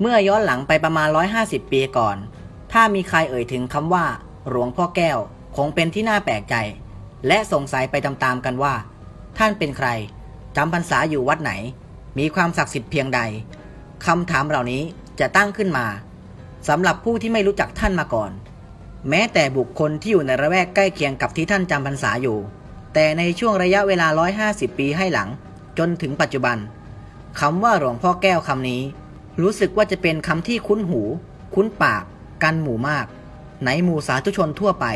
เมื่อย้อนหลังไปประมาณ 150 ปีก่อน ถ้ามีใครเอ่ยถึงคำว่า หลวงพ่อแก้ว คงเป็นที่น่าแปลกใจ และสงสัยไปตามๆกันว่า ท่านเป็นใครจำพรรษาอยู่วัดไหน มีความศักดิ์สิทธิ์เพียงใดคำถามเหล่านี้จะตั้งขึ้นมาสำหรับผู้ที่ไม่รู้จักท่านมาก่อน แม้แต่บุคคลที่อยู่ในระแวกใกล้เคียงกับที่ท่านจำพรรษาอยู่ แต่ในช่วงระยะเวลา 150 ปีให้หลัง จนถึงปัจจุบันคำว่าหลวงพ่อแก้วคำนี้ รู้สึกว่าจะเป็นคำที่คุ้นหู คุ้นปาก กันหมู่มากในหมู่สาธุชนทั่วไป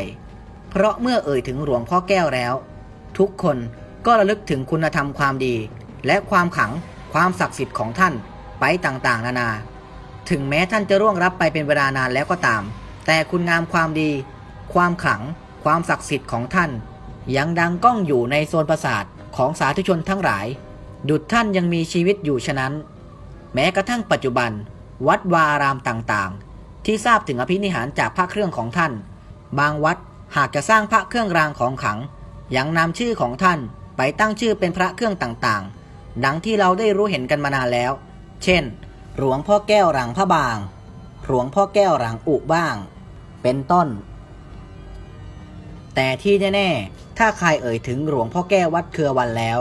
เพราะเมื่อเอ่ยถึงหลวงพ่อแก้วแล้ว ทุกคนก็ระลึกถึงคุณธรรมความดี และความขังความศักดิ์สิทธิ์ของท่านไปต่างๆ นานา ถึงแม้ท่านจะร่วงรับไปเป็นเวลานานแล้วก็ตาม แต่คุณงามความดี ความขัง ความศักดิ์สิทธิ์ของท่าน ยังดังก้องอยู่ในโซนประสาทของสาธุชนทั้งหลาย ดุจท่านยังมีชีวิตอยู่ฉะนั้น แม้กระทั่งปัจจุบัน วัดวาอารามต่างๆ ที่ทราบถึงอภินิหารจากพระเครื่องของท่าน บางวัดหากจะสร้างพระเครื่องรางของขลังยังนำชื่อของท่านไปตั้งชื่อเป็นพระเครื่องต่างๆ ดังที่เราได้รู้เห็นกันมานานแล้ว เช่น หลวงพ่อแก้วหลังพระบาง หลวงพ่อแก้วหลังอุบ้าง เป็นต้น แต่ที่แน่ๆ ถ้าใครเอ่ยถึงหลวงพ่อแก้ววัดเครือวันแล้ว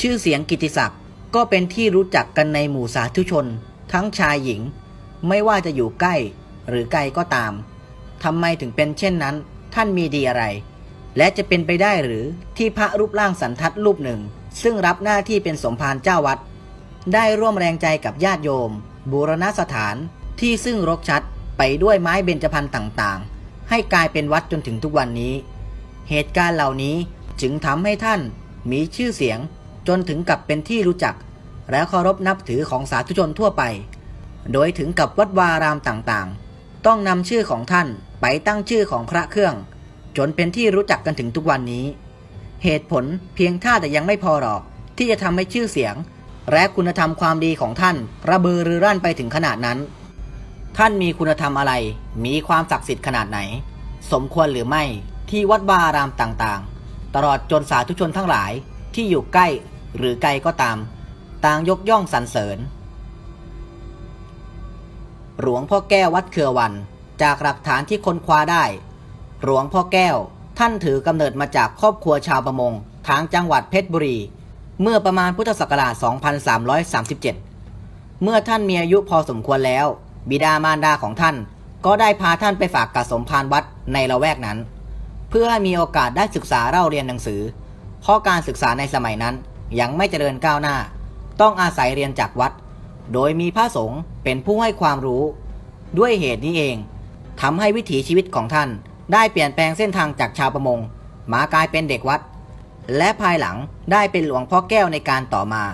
ชื่อเสียงกิตติศักดิ์ ก็เป็นที่รู้จักกันในหมู่สาธุชน ทั้งชายหญิง ไม่ว่าจะอยู่ใกล้หรือไกลก็ตามทำไมถึงเป็นเช่นนั้น ท่านมีดีอะไร และจะเป็นไปได้หรือที่พระรูปร่างสันทัดรูปหนึ่ง ซึ่งรับหน้าที่เป็นสมภารเจ้าวัด ได้ร่วมแรงใจกับญาติโยม บูรณสถานที่ซึ่งรกชัดไปด้วยไม้เบญจพรรณต่างๆ ให้กลายเป็นวัดจนถึงทุกวันนี้ เหตุการณ์เหล่านี้จึงทำให้ท่านมีชื่อเสียง จนถึงกับเป็นที่รู้จัก และเคารพนับถือของสาธุชนทั่วไป โดยถึงกับวัดวารามต่างๆ ต้องนำชื่อของท่านไปตั้งชื่อของพระเครื่อง จนเป็นที่รู้จักกันถึงทุกวันนี้ เหตุผลเพียงท่าแต่ยังไม่พอหรอก ที่จะทำให้ชื่อเสียง และคุณธรรมความดีของท่าน ระเบือรือรั่นไปถึงขนาดนั้น ท่านมีคุณธรรมอะไร มีความศักดิ์สิทธิ์ขนาดไหน สมควรหรือไม่ที่วัดวาอารามต่างๆ ตลอดจนสาธุชนทั้งหลายที่อยู่ใกล้ หรือไกลก็ตาม ต่างยกย่องสรรเสริญ หลวงพ่อแก้ววัดเครือวัน จากหลักฐานที่ค้นคว้าได้ หลวงพ่อแก้วท่านถือกำเนิดมาจากครอบครัวชาวประมงทางจังหวัดเพชรบุรี เมื่อประมาณพุทธศักราช 2337 เมื่อท่านมีอายุพอสมควรแล้ว บิดามารดาของท่าน ก็ได้พาท่านไปฝากกับสมภารวัดในละแวกนั้น เพื่อให้มีโอกาสได้ศึกษาเล่าเรียนหนังสือ เพราะการศึกษาในสมัยนั้น ยังไม่เจริญก้าวหน้า ต้องอาศัยเรียนจากวัด โดยมีพระสงฆ์เป็นผู้ให้ความรู้ ด้วยเหตุนี้เองทำให้วิถีชีวิตของท่าน ได้เปลี่ยนแปลงเส้นทางจากชาวประมง มากลายเป็นเด็กวัด และภายหลังได้เป็นหลวงพ่อแก้วในการต่อมา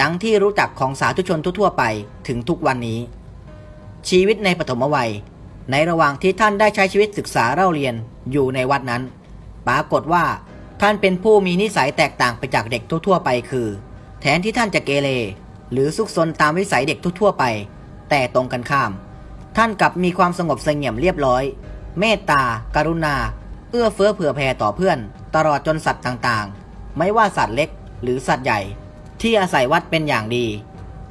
ดังที่รู้จักของสาธุชนทั่วๆไปถึงทุกวันนี้ ชีวิตในปฐมวัย ในระหว่างที่ท่านได้ใช้ชีวิตศึกษาเล่าเรียนอยู่ในวัดนั้น ปรากฏว่า ท่านเป็นผู้มีนิสัยแตกต่างไปจากเด็กทั่วๆไปคือ แทนที่ท่านจะเกเรหรือซุกซนตามวิสัยเด็กทั่วๆไป แต่ตรงกันข้าม ท่านกลับมีความสงบเสงี่ยมเรียบร้อย เมตตากรุณา เอื้อเฟื้อเผื่อแผ่ต่อเพื่อน ตลอดจนสัตว์ต่างๆ ไม่ว่าสัตว์เล็กหรือสัตว์ใหญ่ ที่อาศัยวัดเป็นอย่างดี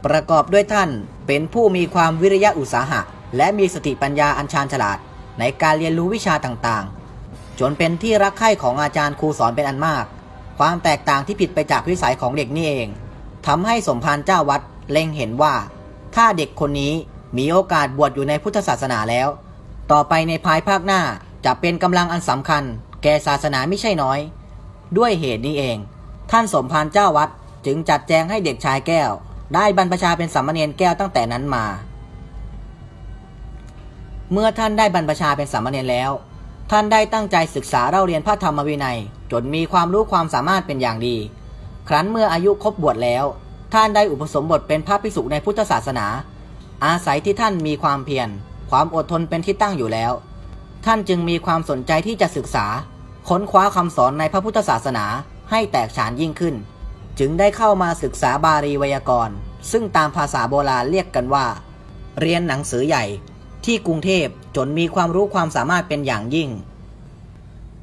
ประกอบด้วยท่านเป็นผู้มีความวิริยะอุตสาหะ และมีสติปัญญาอันชาญฉลาด ในการเรียนรู้วิชาต่างๆ จนเป็นที่รักใคร่ของอาจารย์ครูสอนเป็นอันมาก ความแตกต่างที่ผิดไปจากวิสัยของเด็กนี่เองทำให้สมภารเจ้าวัดเล็งเห็นว่า ถ้าเด็กคนนี้มีโอกาสบวชอยู่ในพุทธศาสนาแล้ว ต่อไปในภายภาคหน้าจะเป็นกำลังอันสำคัญ แก่ศาสนาไม่ใช่น้อย ด้วยเหตุนี้เอง ท่านสมภารเจ้าวัดจึงจัดแจงให้เด็กชายแก้ว ได้บรรพชาเป็นสามเณรแก้วตั้งแต่นั้นมา เมื่อท่านได้บรรพชาเป็นสามเณรแล้ว ท่านได้ตั้งใจศึกษาเล่าเรียนพระธรรมวินัย จนมีความรู้ความสามารถเป็นอย่างดี ครั้นเมื่ออายุครบบวชแล้ว ท่านได้อุปสมบทเป็นพระภิกษุในพุทธศาสนา อาศัยที่ท่านมีความเพียร ความอดทนเป็นที่ตั้งอยู่แล้ว ท่านจึงมีความสนใจที่จะศึกษา ค้นคว้าคำสอนในพระพุทธศาสนาให้แตกฉานยิ่งขึ้น จึงได้เข้ามาศึกษาบาลีไวยากรณ์ ซึ่งตามภาษาโบราณเรียกกันว่า เรียนหนังสือใหญ่ที่กรุงเทพ จนมีความรู้ความสามารถเป็นอย่างยิ่ง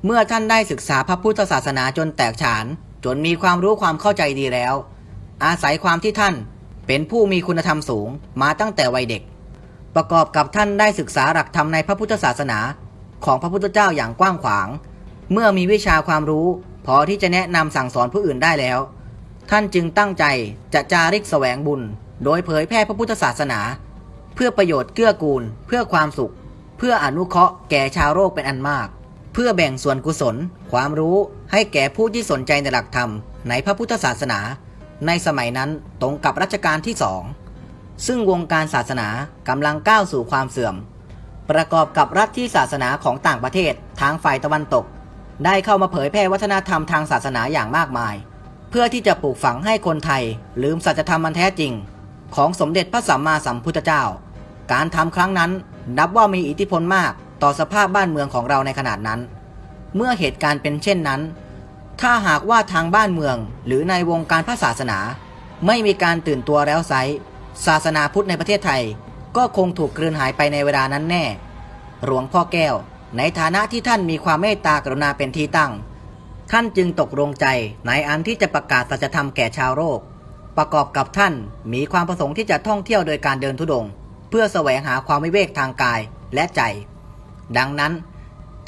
เมื่อท่านได้ศึกษาพระพุทธศาสนาจนแตกฉาน จนมีความรู้ความเข้าใจดีแล้ว อาศัยความที่ท่านเป็นผู้มีคุณธรรมสูงมาตั้งแต่วัยเด็ก ประกอบกับท่านได้ศึกษาหลักธรรมในพระพุทธศาสนาของพระพุทธเจ้าอย่างกว้างขวาง เมื่อมีวิชาความรู้ พอที่จะแนะนำสั่งสอนผู้อื่นได้แล้ว ท่านจึงตั้งใจจะจาริกแสวงบุญ โดยเผยแพร่พระพุทธศาสนา เพื่อประโยชน์เกื้อกูล เพื่อความสุข เพื่ออนุเคราะห์แก่ชาวโลกเป็นอันมาก เพื่อแบ่งส่วนกุศล ความรู้ให้แก่ผู้ที่สนใจในหลักธรรม ในพระพุทธศาสนา ในสมัยนั้นตรงกับรัชกาลที่สองซึ่งวงการศาสนากำลังก้าวสู่ความเสื่อม ประกอบกับรัฐที่ศาสนาของต่างประเทศทางฝ่ายตะวันตก ได้เข้ามาเผยแพร่วัฒนธรรมทางศาสนาอย่างมากมาย เพื่อที่จะปลูกฝังให้คนไทย ลืมสัจธรรมมันแท้จริง ของสมเด็จพระสัมมาสัมพุทธเจ้า การทำครั้งนั้น นับว่ามีอิทธิพลมากต่อสภาพบ้านเมืองของเราในขนาดนั้น เมื่อเหตุการณ์เป็นเช่นนั้น ถ้าหากว่าทางบ้านเมืองหรือในวงการพระศาสนา ไม่มีการตื่นตัวแล้วไซศาสนาพุทธในประเทศไทย ก็คงถูกกลืนหายไปในเวลานั้นแน่ หลวงพ่อแก้ว ในฐานะที่ท่านมีความเมตตากรุณาเป็นที่ตั้ง ท่านจึงตกลงใจในอันที่จะประกาศสัจธรรมแก่ชาวโลกประกอบกับท่านมีความประสงค์ที่จะท่องเที่ยวโดยการเดินทุดงค์ พื่อแสวงหาความวิเวกทางกายและใจ ดังนั้น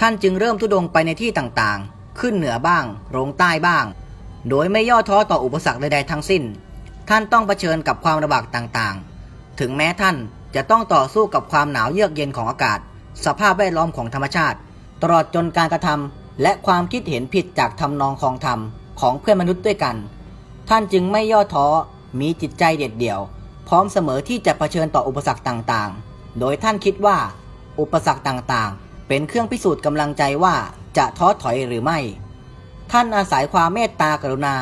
ท่านจึงเริ่มทุดงไปในที่ต่างๆ ขึ้นเหนือบ้างลงใต้บ้าง โดยไม่ย่อท้อต่ออุปสรรคใดๆทั้งสิ้น ท่านต้องเผชิญกับความระบากต่างๆ ถึงแม้ท่านจะต้องต่อสู้กับความหนาวเยือกเย็นของอากาศ สภาพแวดล้อมของธรรมชาติ ตลอดจนการกระทำและความคิดเห็นผิดจากทำนองของธรรมของเพื่อนมนุษย์ด้วยกัน ท่านจึงไม่ย่อท้อมีจิตใจเด็ดเดี่ยว พร้อมเสมอที่จะเผชิญต่ออุปสรรคต่างๆ โดยท่านคิดว่า อุปสรรคต่างๆ เป็นเครื่องพิสูจน์กำลังใจว่าจะท้อถอยหรือไม่ ท่านอาศัยความเมตตากรุณา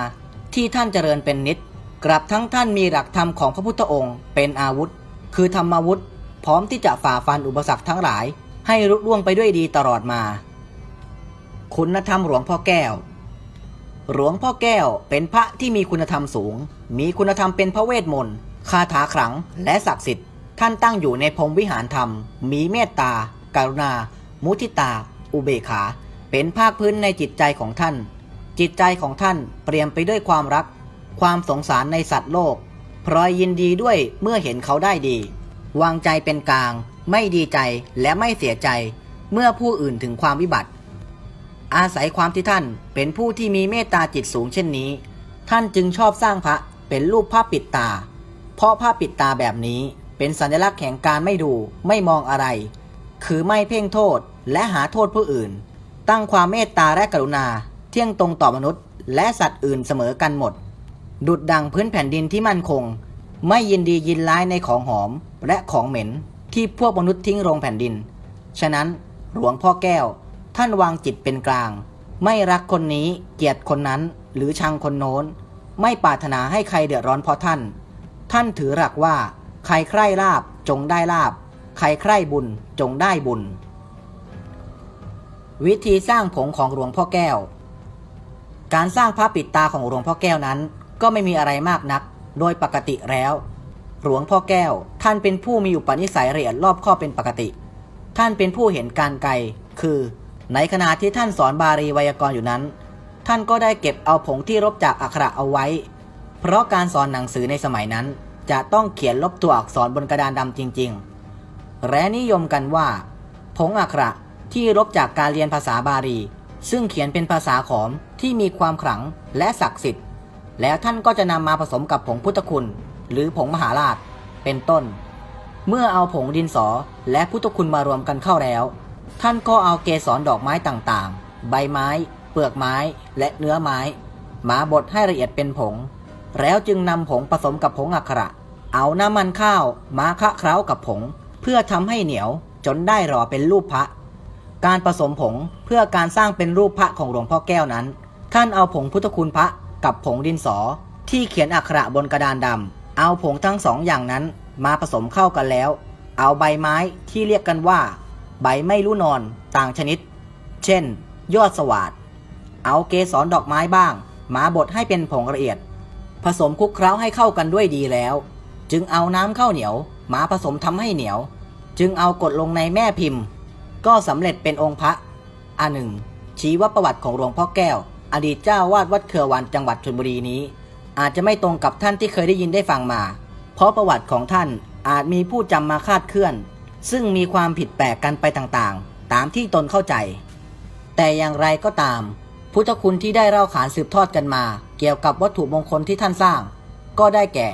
ที่ท่านเจริญเป็นนิด กลับทั้งท่านมีหลักธรรมของพระพุทธองค์เป็นอาวุธ คือธรรมอาวุธ พร้อมที่จะฝ่าฟันอุปสรรคทั้งหลาย ให้รุล่วงไปด้วยดีตลอดมา คุณธรรมหลวงพ่อแก้ว หลวงพ่อแก้วเป็นพระที่มีคุณธรรมสูง มีคุณธรรมเป็นพระเวทมนต์ คาถาขลังและศักดิ์สิทธิ์ท่านตั้งอยู่ในพรมวิหารธรรม มีเมตตาการุณา มุทิตา อุเบกขา เป็นภาคพื้นในจิตใจของท่าน จิตใจของท่านเปลี่ยมไปด้วยความรัก ความสงสารในสัตว์โลกพลอยยินดีด้วยเมื่อเห็นเขาได้ดี วางใจเป็นกลาง ไม่ดีใจและไม่เสียใจ เมื่อผู้อื่นถึงความวิบัติ อาศัยความที่ท่านเป็นผู้ที่มีเมตตาจิตสูงเช่นนี้ ท่านจึงชอบสร้างพระเป็นรูปภาพปิดตา เพราะภาพปิดตาแบบนี้เป็นสัญลักษณ์แห่งการไม่ดูไม่มองอะไร คือไม่เพ่งโทษและหาโทษผู้อื่น ตั้งความเมตตาและกรุณา เที่ยงตรงต่อมนุษย์ และสัตว์อื่นเสมอกันหมด ดุดดังพื้นแผ่นดินที่มั่นคง ไม่ยินดียินร้ายในของหอมและของเหม็นที่พวกมนุษย์ทิ้งลงแผ่นดิน ฉะนั้นหลวงพ่อแก้ว ท่านวางจิตเป็นกลาง ไม่รักคนนี้เกลียดคนนั้นหรือชังคนโน้น ไม่ปรารถนาให้ใครเดือดร้อนเพราะท่าน ท่านถือหลักว่า ใครใคร่ลาบจงได้ลาบ ใครใคร่บุญจงได้บุญ วิธีสร้างผงของหลวงพ่อแก้ว การสร้างพระปิดตาของหลวงพ่อแก้วนั้น ก็ไม่มีอะไรมากนัก โดยปกติแล้ว หลวงพ่อแก้ว ท่านเป็นผู้มีอุปนิสัยละเอียดรอบคอบเป็นปกติ ท่านเป็นผู้เห็นการไกล คือ ในขณะที่ท่านสอนบาลีไวยากรณ์อยู่นั้น ท่านก็ได้เก็บเอาผงที่รบจากอักขระเอาไว้ เพราะการสอนหนังสือในสมัยนั้น จะต้องเขียนลบตัวอักษรบนกระดานดำจริง ๆ และนิยมกันว่า ผงอักระที่รบจากการเรียนภาษาบาลี ซึ่งเขียนเป็นภาษาขอมที่มีความขลังและศักดิ์สิทธิ์ แล้วท่านก็จะนำมาผสมกับผงพุทธคุณ หรือผงมหาราช เป็นต้น เมื่อเอาผงดินสอและพุทธคุณมารวมกันเข้าแล้ว ท่านก็เอาเกสรดอกไม้ต่างๆ ใบไม้ เปลือกไม้ และเนื้อไม้ มาบดให้ละเอียดเป็นผง แล้วจึงนำผงผสมกับผงอักขระ เอาน้ำมันข้าวมาคะเคล้ากับผง เพื่อทำให้เหนียวจนได้หล่อเป็นรูปพระ การผสมผงเพื่อการสร้างเป็นรูปพระของหลวงพ่อแก้วนั้น ท่านเอาผงพุทธคุณพระกับผงดินสอ ที่เขียนอักขระบนกระดานดำเอาผงทั้งสองอย่างนั้นมาผสมเข้ากันแล้ว เอาใบไม้ที่เรียกกันว่า ใบไม่รู้นอนต่างชนิด เช่น ยอดสวาดเอาเกสรดอกไม้บ้าง มาบดให้เป็นผงละเอียด ผสมคลุกเคล้าให้เข้ากันด้วยดีแล้ว จึงเอาน้ำข้าวเหนียวมาผสมทำให้เหนียว จึงเอากดลงในแม่พิมพ์ ก็สำเร็จเป็นองค์พระอันหนึ่ง ชี้ว่าประวัติของหลวงพ่อแก้ว อดีตเจ้าวาดวัดเครือวันจังหวัดชลบุรีนี้ อาจจะไม่ตรงกับท่านที่เคยได้ยินได้ฟังมา เพราะประวัติของท่านอาจมีผู้จำมาคาดเคลื่อน ซึ่งมีความผิดแปลกกันไปต่างๆ ตามที่ตนเข้าใจ แต่อย่างไรก็ตาม พุทธคุณที่ได้เล่าขานสืบทอดกันมา เกี่ยวกับวัตถุมงคลที่ท่านสร้าง ก็ได้แก่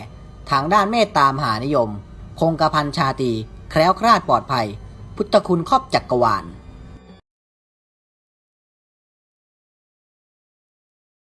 ทางด้านเมตตามหานิยม คงกระพันชาตี แคล้วคลาดปลอดภัย พุทธคุณครอบจักกรวาล